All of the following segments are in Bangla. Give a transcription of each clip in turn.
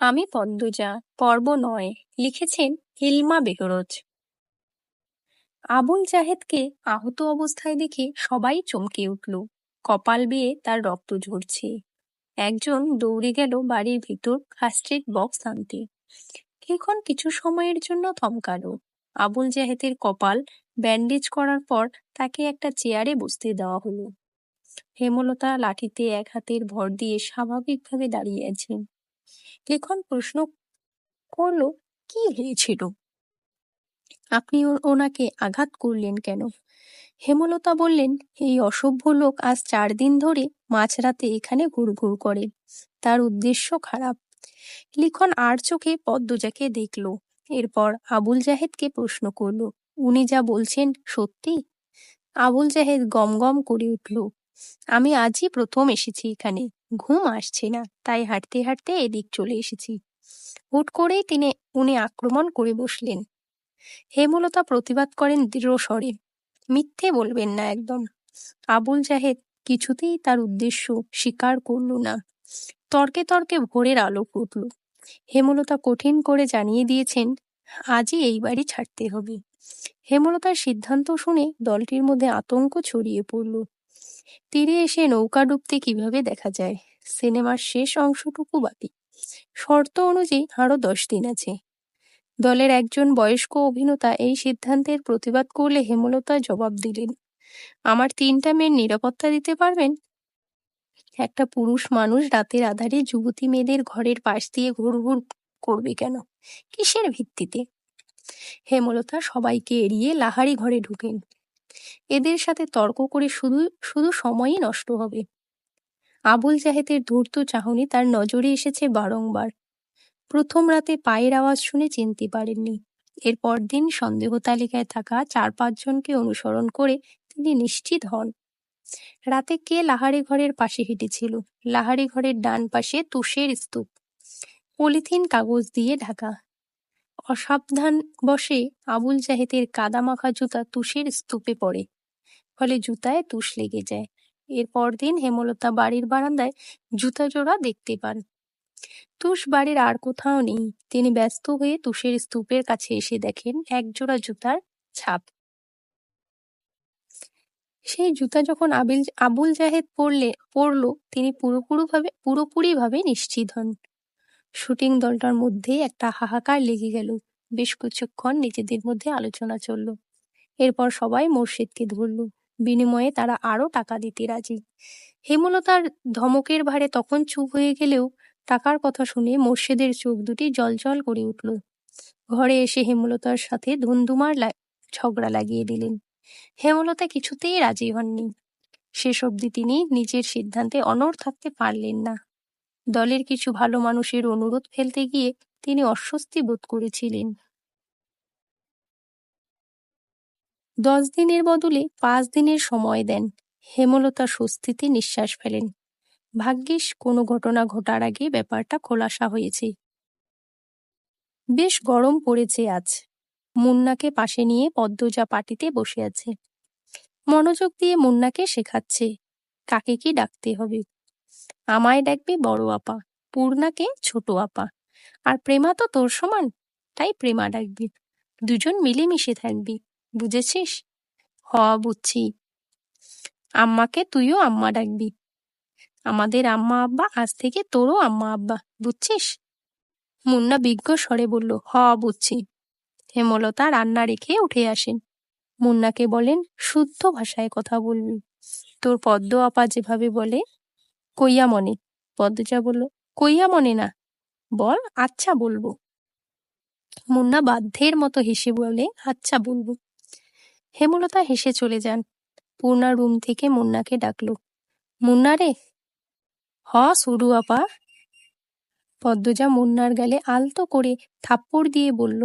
আমি পদ্মজা, পর্ব নয়, লিখেছেন হিলমা বেহরোজ আবুল জাহেদকে আহত অবস্থায় দেখে সবাই চমকে উঠল। কপাল বেয়ে তার রক্ত ঝরছে। একজন দৌড়ে গেল বাড়ির ভিতর ফার্স্ট এড বক্স আনতে। এখন কিছু সময়ের জন্য থমকালো। আবুল জাহেদের কপাল ব্যান্ডেজ করার পর তাকে একটা চেয়ারে বসতে দেওয়া হলো। হেমলতা লাঠিতে এক হাতের ভর দিয়ে স্বাভাবিকভাবে দাঁড়িয়ে আছেন। লেখন প্রশ্ন করল, কি হয়েছিল? আপনি ওনাকে আঘাত করলেন কেন? হেমলতা বললেন, এই অসভ্য লোক আজ চার দিন ধরে মাঝরাতে এখানে ঘুরঘুর করে। তার উদ্দেশ্য খারাপ। লিখন আর চোখে পদ্মজাকে দেখল। এরপর আবুল জাহেদকে প্রশ্ন করল, উনি যা বলছেন সত্যি? আবুল জাহেদ গম গম করে উঠল, আমি আজই প্রথম এসেছি এখানে। ঘুম আসছে না, তাই হাঁটতে হাঁটতে এদিক চলে এসেছি। হুট করেই তিনি, উনি আক্রমণ করে বসলেন। হেমলতা প্রতিবাদ করেন দৃঢ় স্বরে। মিথ্যে বলবেন না একদম। আবুল জাহেদ কিছুতেই তার উদ্দেশ্য স্বীকার করল না। তর্কে তর্কে ভোরের আলো ফুটল হেমলতা কঠিন করে জানিয়ে দিয়েছেন, আজই এই বাড়ি ছাড়তে হবে। হেমলতার সিদ্ধান্ত শুনে দলটির মধ্যে আতঙ্ক ছড়িয়ে পড়ল। তীরে এসে নৌকা ডুবতে কীভাবে দেখা যায়? সিনেমার শেষ অংশটুকু বাকি শর্ত অনুযায়ী আরও দশ দিন আছে। দলের একজন বয়স্ক অভিনেতা এই সিদ্ধান্তের প্রতিবাদ করলে হেমলতা জবাব দিলেন, আমার তিনটা মেয়ের নিরাপত্তা দিতে পারবেন? একটা পুরুষ মানুষ রাতের আধারে যুবতী মেয়েদের ঘরের পাশ দিয়ে ঘুর ঘুর করবে কেন? কিসের ভিত্তিতে? হেমলতা সবাইকে এড়িয়ে লাহারি ঘরে ঢুকেন। এদের সাথে তর্ক করে শুধু শুধু সময়ই নষ্ট হবে। আবুল জাহেদের ধূর্ত চাহনি তার নজরে এসেছে বারংবার। প্রথম রাতে পায়ের আওয়াজ শুনে চিনতে পারেননি। এরপর দিন সন্দেহ তালিকায় থাকা চার, পাঁচজনকে অনুসরণ করে তিনি নিশ্চিত হন। রাতে কে লাহারি ঘরের পাশে হেঁটেছিল? লাহারি ঘরের ডান পাশে তুষের স্তূপ। পলিথিন কাগজ দিয়ে ঢাকা। অসাবধান বসে আবুল জাহেদের কাদামাখা জুতা তুষের স্তূপে পড়ে। ফলে জুতায় তুষ লেগে যায়। এর পরদিন হেমলতা বাড়ির বারান্দায় জুতা জোড়া দেখতে পান। তুষ বাড়ির আর কোথাও নেই। তিনি ব্যস্ত হয়ে তুষের স্তূপের কাছে এসে দেখেন এক জোড়া জুতার ছাপ। সেই জুতা যখন আবিল আবুল জাহেদ পড়লে পড়ল তিনি পুরোপুরিভাবে পুরোপুরিভাবে নিশ্চিত হন। শুটিং দলটার মধ্যে একটা হাহাকার লেগে গেল। বেশ কিছুক্ষণ নিজেদের মধ্যে আলোচনা চলল। এরপর সবাই মোর্শেদকে ধরল। বিনিময়ে তারা আরও টাকা দিতে রাজি। হেমলতার ধমকের ভারে তখন চুপ হয়ে গেলেও টাকার কথা শুনে মোর্শেদের চোখ দুটি জলজল করে উঠল। ঘরে এসে হেমলতার সাথে ধুন্ধুমার ঝগড়া লাগিয়ে দিলেন। হেমলতা কিছুতেই রাজি হননি। শেষ অবধি তিনি নিজের সিদ্ধান্তে অনড় থাকতে পারলেন না। দলের কিছু ভালো মানুষের অনুরোধ ফেলতে গিয়ে তিনি অস্বস্তি বোধ করেছিলেন। দশ দিনের বদলে পাঁচ দিনের সময় দেন। হেমলতা স্বস্তিতে নিঃশ্বাস ফেলেন। ভাগ্যিস কোনো ঘটনা ঘটার আগে ব্যাপারটা খোলাসা হয়েছে। বেশ গরম পড়েছে আজ। মুন্নাকে পাশে নিয়ে পদ্মজা পাটিতে বসে আছে। মনোযোগ দিয়ে মুন্নাকে শেখাচ্ছে, কাকে কি ডাকতে হবে। আমায় ডাকবি বড় আপা, পূর্ণাকে ছোট আপা। আর প্রেমা তো তোর সমান, তাই প্রেমা ডাকবি। দুজন মিলেমিশে থাকবি, বুঝেছিস? হ, বুঝছি। আম্মাকে তুইও আম্মা ডাকবি। আমাদের আম্মা আব্বা, আজ থেকে তোরও আম্মা আব্বা, বুঝছিস? মুন্না বিজ্ঞ স্বরে বলল, হ, বুঝছি। হেমলতা রান্না রেখে উঠে আসেন। মুন্নাকে বলেন, শুদ্ধ ভাষায় কথা বলবি। তোর পদ্ম আপা যেভাবে বলে কইয়া মনে পদ্মজা বলল কইয়া মনে না, বল আচ্ছা বলব। মুন্না বাধ্যের মতো হেসে বলে আচ্ছা বলব। হেমলতা হেসে চলে যান। পূর্ণা রুম থেকে মুন্নাকে ডাকলো, মুন্না রে, হ, সুরু আপা। পদ্মজা মুন্নার গালে আলতো করে থাপ্পড় দিয়ে বলল,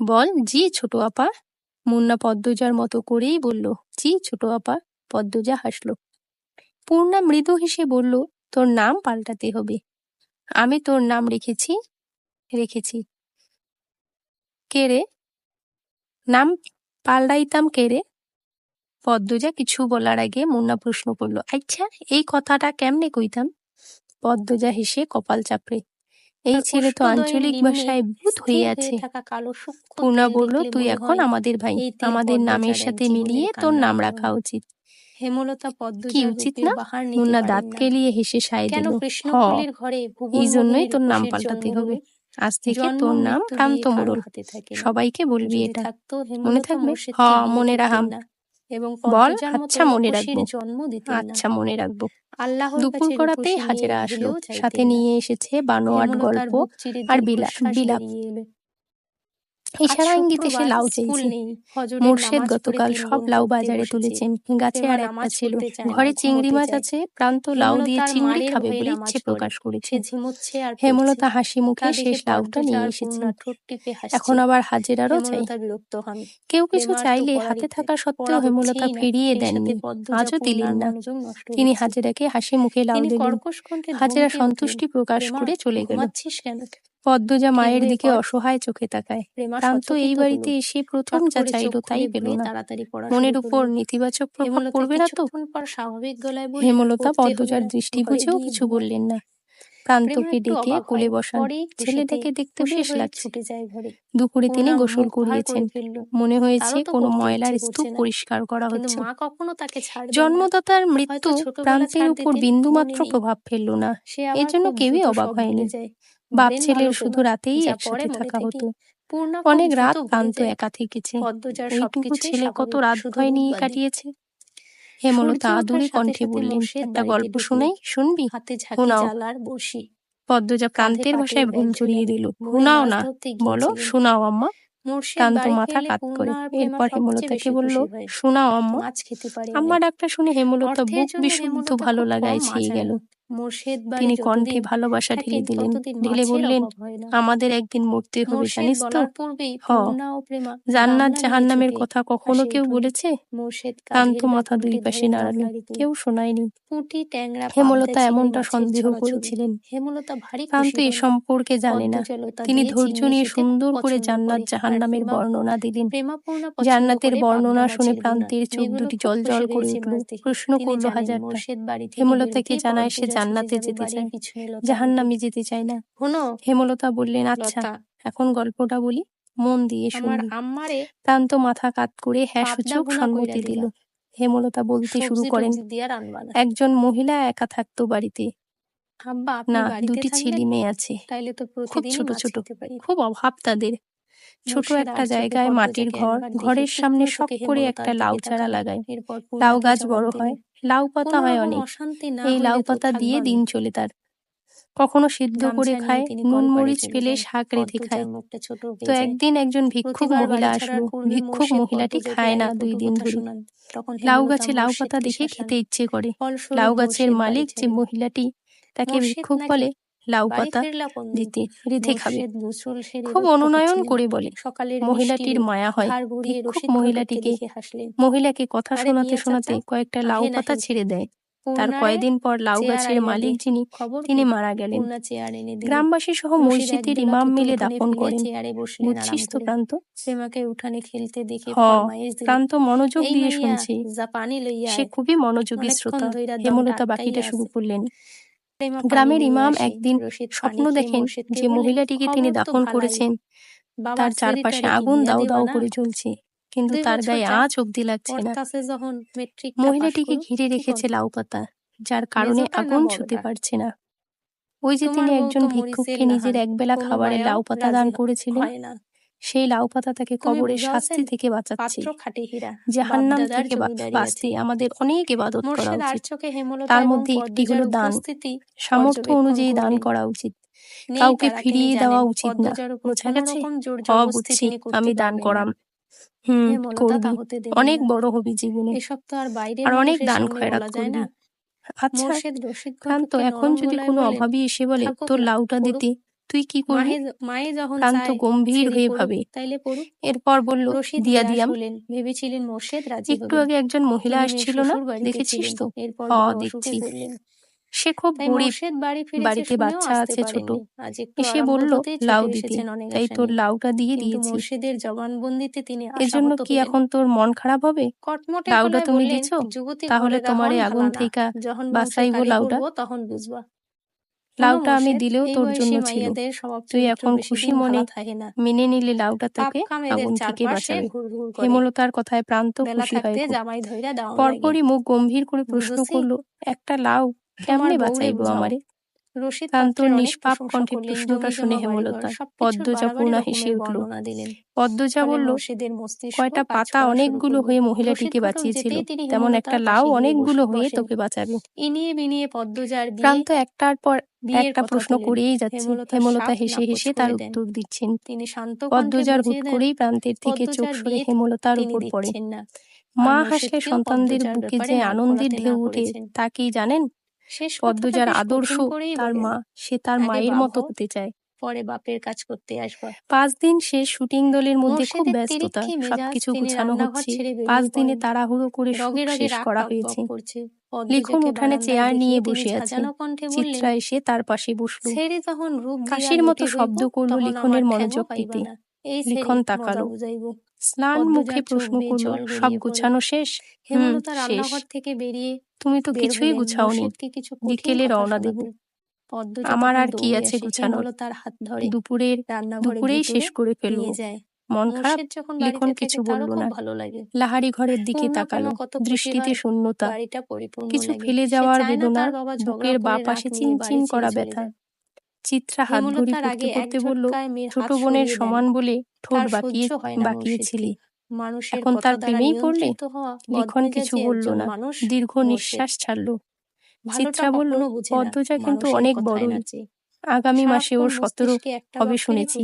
বল, জি ছোট আপা। মুন্না পদ্মজার মতো করেই বলল, জি ছোট আপা। পদ্মজা হাসল পূর্ণা মৃদু হেসে বলল তোর নাম পাল্টাতে হবে। আমি তোর নাম রেখেছি রেখেছি। কে রে? নাম পাল্টাইতাম কে রে? পদ্মজা কিছু বলার আগে মুন্না প্রশ্ন করল আচ্ছা এই কথাটা কেমনে কইতাম? পদ্মজা হেসে কপাল চাপড়ে এই ছেলে তো আঞ্চলিক ভাষায় ভূত হয়ে আছে। পূর্ণা বলল তুই এখন আমাদের ভাই। আমাদের নামের সাথে মিলিয়ে তোর নাম রাখা উচিত। হেমলতা পদ্ম কি উচিত না? মুন্না দাঁত কেলিয়ে হেসে সাই দিল কৃষ্ণকুলের ঘরে এই জন্যই তোর নাম পাল্টাতে হবে। আজ থেকে তোর নাম কান্ত মোড়ল সবাইকে বলবি এটা। মনে থাকবে? হ মনে রাখাম এবং বল আচ্ছা, আচ্ছা মনে রাখব। জন্ম দিতে আচ্ছা মনে রাখব। আল্লাহ দুপুর করাতেই হাজিরা আসলো। সাথে নিয়ে এসেছে বানোয়াট গল্প আর বিলাপ। বিলাপ এছাড়া ইঙ্গিতে সে লাউ চেয়েছে। মোর্শেদ গতকাল সব লাউ বাজারে তুলেছেন। গাছে আর একটা ছিল। ঘরে চিংড়ি মাছ আছে প্রান্ত লাউ দিয়ে চিংড়ি খাবে বলে ইচ্ছে প্রকাশ করেছে। হেমলতা হাসি মুখে শেষ লাউটা নিয়ে এসেছে। এখন আবার হাজেরারও চাই। কেউ কিছু চাইলে হাতে থাকা সত্ত্বেও হেমলতা ফিরিয়ে দেননি। আজও দিলেন না। তিনি হাজেরাকে হাসি মুখে লাউ দিলেন। হাজেরা সন্তুষ্টি প্রকাশ করে চলে গেল। পদ্মজা মায়ের দিকে অসহায় চোখে তাকায়। এই বাড়িতে এসে প্রথম যা চাইল তাই পেল না। মনের উপর নেতিবাচক প্রভাব পড়বে না তো? স্বাভাবিক গলায় হেমলতা পদ্মজার দৃষ্টি বুঝেও কিছু বললেন না। ডেকে কোলে বসান। ছেলেটাকে দেখতে লাগছে। দুপুরে তিনি গোসল করিয়েছেন। মনে হয়েছে কোনো ময়লার স্তূপ পরিষ্কার করা হচ্ছে। জন্মদাতার মৃত্যু প্রান্তের উপর বিন্দুমাত্র প্রভাব ফেলল না। এজন্য কেউই অবাক হয়নি। বাপ ছেলের শুধু রাতেই একসাথে থাকা হতো। অনেক রাত ক্লান্ত একা থেকেছে এইটুকু ছেলে কত রাত ভয় নিয়ে কাটিয়েছে। হেমলতা আদুরে কণ্ঠে বললেন একটা গল্প শুনে শুনবি? শোনাও। বসি পদ্মজা প্রান্তের ভাষায় ভুল চড়িয়ে দিল শোনাও না বলো শোনাও আম্মা। ক্লান্ত মাথা কাত করে। এরপর হেমলতাকে বলল শোনাও আম্মা। আম্মা ডাক্তার শুনে হেমলতা বুক বিশুদ্ধ ভালো লাগায় ছেয়ে গেল। তিনি কণ্ঠে ভালোবাসা ঢেলে দিলেন। ঢেলে বললেন আমাদের একদিন মরতে হবে জানিস তো? জান্নাত কথা কখনো কেউ বলেছে? মাথা দুই পাশে কেউ শোনায়নি। হেমলতা এমনটা সন্দেহ করেছিলেন। কান্ত এ সম্পর্কে জানে না। তিনি ধৈর্য নিয়ে সুন্দর করে জান্নাত জাহান্নামের বর্ণনা দিলেন। জান্নাতের বর্ণনা শুনে প্রান্তের চোখ দুটি জল জল করে উঠল। প্রশ্ন করল হাজারটা। হেমলতাকে জানায় সে জান্নাতে যেতে চাই জাহান নামে যেতে চাই না। হেমলতা বললেন আচ্ছা এখন গল্পটা বলি মন দিয়ে শুনুন প্রান্ত মাথা কাত করে হ্যাঁ সূচক সম্মতি দিল। হেমলতা বলতে শুরু করেন একজন মহিলা একা থাকতো বাড়িতে। না দুটি ছেলে মেয়ে আছে। খুব ছোট ছোট খুব অভাব তাদের। ছোট একটা জায়গায় মাটির ঘর ঘরের সামনে শখ করে একটা লাউ চারা লাগায়। লাউ গাছ বড় হয়। লাউ পাতা হয় অনেক। অশান্তি না এই লাউ পাতা দিয়ে দিন চলে তার। কখনো সিদ্ধ করে খায় নুন মরিচ পেলে শাক রেঁধে খায়। তো একদিন একজন ভিক্ষুক মহিলা আসলো। ভিক্ষুক মহিলাটি খায় না দুই দিন ধরে। লাউ গাছে লাউ পাতা দেখে খেতে ইচ্ছে করে। লাউ গাছের মালিক যে মহিলাটি তাকে ভিক্ষুক বলে লাউ পাতা দিতে রেধে খাবে। খুব অনুনয়ন করে বলে। মহিলাটির মায়া হয়। মহিলাটিকে মহিলাকে কথা শোনাতে শোনাতে কয়েকটা লাউ পাতা ছেড়ে দেয়। তার কয়েকদিন পর লাউ গাছের মালিক যিনি তিনি মারা গেলেন। গ্রামবাসী সহ মসজিদের ইমাম মিলে দাফন করেন। বুঝছিস তো প্রান্ত। সেমাকে উঠানে খেলতে দেখে প্রান্ত মনোযোগ দিয়ে শুনছি। সে খুবই মনোযোগী শ্রোতা। হেমলতা বাকিটা শুরু করলেন। গ্রামের ইমাম একদিন স্বপ্ন দেখেন যে মহিলাটিকে তিনি দাফন করেছেন। তার চারপাশে আগুন দাও দাও করে চলছে কিন্তু তার গায়ে আজ অব্দি লাগছে না। মহিলাটিকে ঘিরে রেখেছে লাউ পাতা যার কারণে আগুন ছুতে পারছে না। ওই যে তিনি একজন ভিক্ষুককে নিজের একবেলা খাবারে লাউ পাতা দান করেছিলেন। সেই লাউ পাতা তাকে কবরের শাস্তি থেকে বাঁচাচ্ছে। জাহান্নাম থেকে বাঁচতে আমাদের অনেক ইবাদত করা উচিত। তার মধ্যে একটি হলো দান সামর্থ্য অনুযায়ী দান করা উচিত। কাউকে ফিরিয়ে দেওয়া উচিত না। বোঝা গেছে? হ্যাঁ, বুঝছি আমি দান করাম। হুম করবি। অনেক বড় হবি জীবনে। আর অনেক দান খয়রাত করবি। আচ্ছা তো এখন যদি কোনো অভাবী এসে বলে তোর লাউটা দিতে তুই কি করবি? মায়ে যখন চায় গম্ভীর হয়ে ভাবে। তাইলে পড়ুক। এরপর বলল দিয়া দিয়াম। ভেবেছিলেন মোর্শেদ রাজি একটু আগে একজন মহিলা আসছিল না? দেখেছিস তো? হ দেখছি। সে খুব গরিব বাড়িতে বাচ্চা আছে ছোট। এসে বলল লাউ দিতে তাই তোর লাউটা দিয়ে দিয়েছি। মোর্শেদের জবানবন্দিতে তিনি এজন্য কি এখন তোর মন খারাপ হবে? কটমটে লাউটা লাউটা আমি দিলেও তোর জন্য ছিল। তুই এখন খুশি মনে মেনে নিলে লাউটা তোকে আগুন থেকে বাঁচাবে। হেমলতার কথায় প্রান্ত খুশি হয় পরপরই মুখ গম্ভীর করে প্রশ্ন করল একটা লাউ কেমনে বাঁচাইবো আমারে? নিষ্পাপ কণ্ঠে শুনে হেমলতা পদ্মজা হেসে উঠল পদ্মজা বলল কয়টা পাতা অনেকগুলো হয়ে মহিলাটিকে বাঁচিয়েছিল। তেমন একটা লাউ অনেকগুলো হয়ে তোকে বাঁচাবে। একটার পর একটা প্রশ্ন করেই যাচ্ছে হেমলতা হেসে হেসে তার উত্তর দিচ্ছেন। তিনি শান্ত পদ্মজার হুট করেই প্রান্তের থেকে চোখ সরে হেমলতার উপর পড়ে। মা হাসলে সন্তানদের বুকে যে আনন্দের ঢেউ উঠে তা কি জানেন? আদর্শ তার মা সে তার মায়ের মতো হতে চায়। পরে বাপের কাজ করতে আসব। পাঁচ দিন সে শুটিং দলের মধ্যে খুব ব্যস্ততা সবকিছু গুছানো হচ্ছে। পাঁচ দিনে তাড়াহুড়ো করে শেষ করা হয়েছে। লিখন উঠানে চেয়ার নিয়ে বসে আছে চিত্রা এসে তার পাশে বসল। কাশির মতো শব্দ করল লিখনের মনোযোগ দিতে। লিখন তাকালো। স্নান মুখে প্রশ্ন করল সব গুছানো শেষ? হেমলতা রান্নাঘর থেকে বেরিয়ে তুমি তো কিছুই গুছাওনি। বিকেলে রওনা দেব। আমার আর কি আছে গুছানো তার হাত ধরে দুপুরের দুপুরেই শেষ করে ফেলব। মন খারাপ? যখন লিখন কিছু বলব না। ভালো লাগে। লাহারি ঘরের দিকে তাকালো। কত দৃষ্টিতে শূন্যতা। কিছু ফেলে যাওয়ার বেদনা বুকের বা পাশে চিনচিন করা ব্যথা। চিত্রা হাত ধরে পড়তে পড়তে বলল ছোট বোনের সমান বলে ঠোঁট বাকিয়ে বাকিয়েছিলি। এখন তার প্রেমেই পড়লে লিখন কিছু বলল না। দীর্ঘ নিঃশ্বাস ছাড়লো। চিত্রা বলল পদ্মজা কিন্তু অনেক বড় আগামী মাসে ওর সতেরো হবে শুনেছি।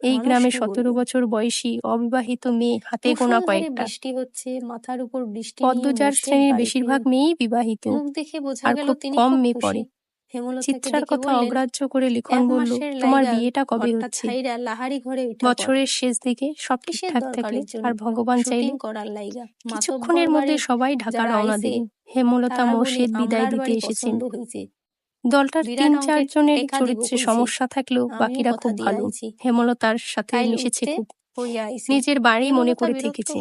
এই গ্রামে সতেরো বছর বয়সী অবিবাহিত মেয়ে হাতে গোনা কয়েকটা। বৃষ্টি হচ্ছে মাথার উপর বৃষ্টি পদ্মজার শ্রেণির বেশিরভাগ মেয়েই বিবাহিত। মুখ দেখে কম মেয়ে পড়ে। চিত্রার কথা অগ্রাহ্য করে লিখন বলল তোমার বিয়েটা কবে হচ্ছে? বছরের শেষ দিকে সব ঠিকঠাক আর ভগবান চাইলে কিছুক্ষণের মধ্যে সবাই ঢাকা রওনা দিলেন হেমলতা মোর্শেদ বিদায় দিতে এসেছেন। দলটার তিন চারজনের চরিত্রে সমস্যা থাকলেও বাকিরা খুব ভালো। হেমলতার সাথে মিশেছে খুব। নিজের বাড়ি মনে করে থেকেছে।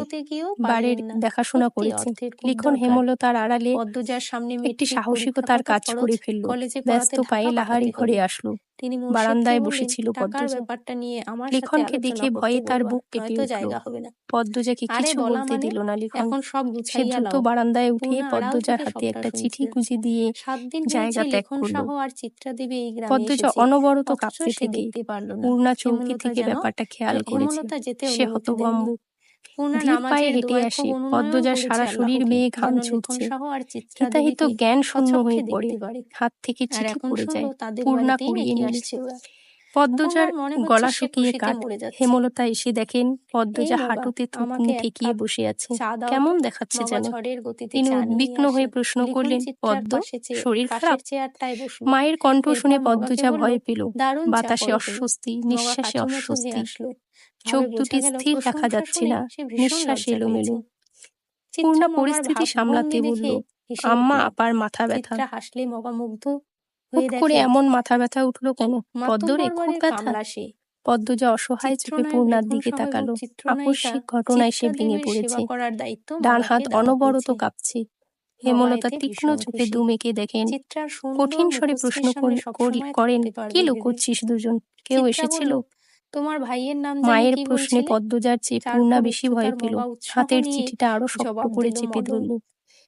বাড়ির দেখাশোনা করেছে লিখন হেমলতার আড়ালে পদ্মজার সামনে একটি সাহসিকতার কাজ করে ফেলল। ব্যস্ত পায়ে লাহারি ঘরে আসলো। তিনি বারান্দায় বসেছিল পদ্মজা। ব্যাপারটা নিয়ে আমার লিখনকে দেখে ভয়ে তার বুক জায়গা হবে না। পদ্মজাকে কিছু বলতে দিল না লিখন। এখন সব সে দ্রুত বারান্দায় উঠে পদ্মজার হাতে একটা চিঠি দিয়ে জায়গা ত্যাগ করল। পদ্মজা অনবরত কাঁপতে থেকে। পূর্ণা চৌকি থেকে ব্যাপারটা খেয়াল করেছে। যেতে সে হতভম্ব। সারা শরীর জ্ঞান শূন্য হয়ে পড়ে। হাত থেকে চিঠি পড়ে যায়। পূর্ণা কুড়িয়ে নিয়ে পদ্মজার গলা শুকিয়ে কাঠ হেমলতা এসে দেখেন পদ্মজা হাঁটুতে থুতনি ঠেকিয়ে বসে আছে। কেমন দেখাচ্ছে যেন। তিনি উদ্বিগ্ন হয়ে প্রশ্ন করলেন পদ্ম শরীর খারাপ? মায়ের কণ্ঠ শুনে পদ্মজা ভয় পেল। বাতাসে অস্বস্তি নিঃশ্বাসে অস্বস্তি। চোখ দুটি স্থির দেখা যাচ্ছে না। নিঃশ্বাস এলোমেলো। পূর্ণা পরিস্থিতি সামলাতে বলল আম্মা আপার মাথা ব্যথা। হাসলে মগামুগ্ধ হুট করে এমন মাথা ব্যথা উঠল কেন? পদ্মর খুব ব্যথা। পদ্ম যে অসহায় চোখে পূর্ণার দিকে তাকালো। আকস্মিক ঘটনায় সে ভেঙে পড়েছে। ডান হাত অনবরত কাঁপছে। হেমলতা তীক্ষ্ণ চোখে দুমেকে দেখেন। কঠিন স্বরে প্রশ্ন করেন কি লুকোচ্ছিস দুজন? কেউ এসেছিল? তোমার ভাইয়ের নাম মায়ের প্রশ্নে পদ্মজার চেয়ে পূর্ণা বেশি ভয় পেল। হাতের চিঠিটা আরও শক্ত করে চেপে ধরল।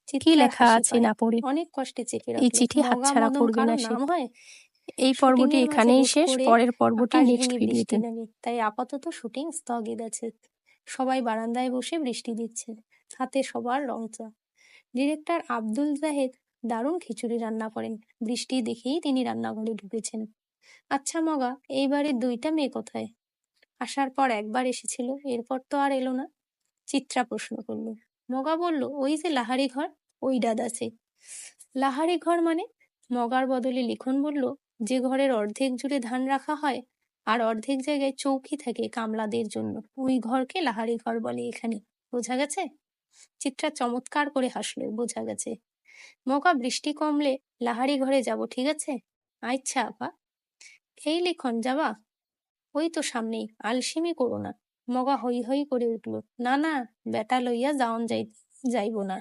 কি লেখা আছে না পড়ে? অনেক কষ্টে চেপে এই চিঠি হাতছাড়া করবে না সে। এই পর্বটি এখানেই শেষ পরের পর্বটি নেক্সট ভিডিওতে। তাই আপাতত শুটিং স্থগিত আছে। সবাই বারান্দায় বসে বৃষ্টি দিচ্ছে। হাতে সবার রং চা। ডিরেক্টর আব্দুল জাহেদ দারুণ খিচুড়ি রান্না করেন। বৃষ্টি দেখেই তিনি রান্নাঘরে ঢুকেছেন। আচ্ছা মগা এইবারে দুইটা মেয়ে কোথায়? আসার পর একবার এসেছিল এরপর তো আর এলো না। চিত্রা প্রশ্ন করল। মগা বলল, ওই যে লাহারি ঘর, ওই ডাদ আছে। লাহারি ঘর মানে? মগার বদলে লিখন বলল, যে ঘরের অর্ধেক জুড়ে ধান রাখা হয়, আর অর্ধেক জায়গায় চৌকি থাকে কামলাদের জন্য। ওই ঘরকে লাহারি ঘর বলে এখানে। বোঝা গেছে? চিত্রা চমৎকার করে হাসলো, বোঝা গেছে। মগা বৃষ্টি কমলে, লাহারি ঘরে যাব, ঠিক আছে? আচ্ছা আপা। এই লিখন যাবা? ওই তো সামনেই, আলসিমি করো না। মগা হই হই করে উঠল। না না, বেটা লইয়া যাওন যাই, যাইব না।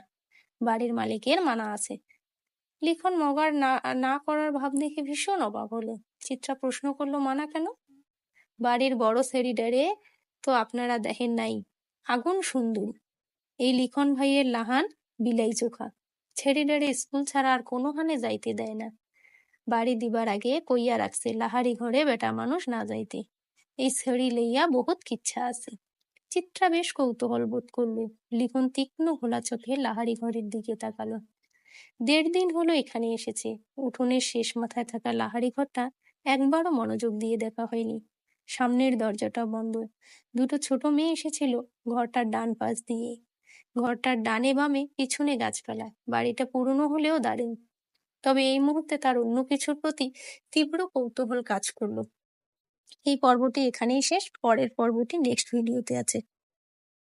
বাড়ির মালিকের মানা আছে। লিখন মগার না না করার ভাব দেখে ভীষণ অবাক হলো। চিত্রা প্রশ্ন করল, মানা কেন? বাড়ির বড় সেরিডারে তো আপনারা দেখেন নাই। আগুন সুন্দর। এই লিখন ভাইয়ের লাহান বিলাই চোখা। ছেড়িডারে স্কুল ছাড়া আর কোনোখানে যাইতে দেয় না। বাড়ি দিবার আগে কইয়া রাখছে, লাহারি ঘরে বেটা মানুষ না যাইতে। এই ছেড়ি লইয়া বহুত কিচ্ছা আছে। চিত্রা বেশ কৌতূহল বোধ করল। লিখন তীক্ষ্ণ ঘোলা চোখে লাহারি ঘরের দিকে তাকালো। দেড় দিন হলো এখানে এসেছে। উঠোনের শেষ মাথায় থাকা লাহারি ঘরটা একবারও মনোযোগ দিয়ে দেখা হয়নি। সামনের দরজাটা বন্ধ। দুটো ছোট মেয়ে এসেছিল ঘরটার ডান পাশ দিয়ে। ঘরটার ডানে বামে পিছনে গাছপালা। বাড়িটা পুরনো হলেও দারুণ। তবে এই মুহূর্তে তার অন্য কিছুর প্রতি তীব্র কৌতূহল কাজ করল। এই পর্বটি এখানেই শেষ পরের পর্বটি নেক্সট ভিডিওতে আছে।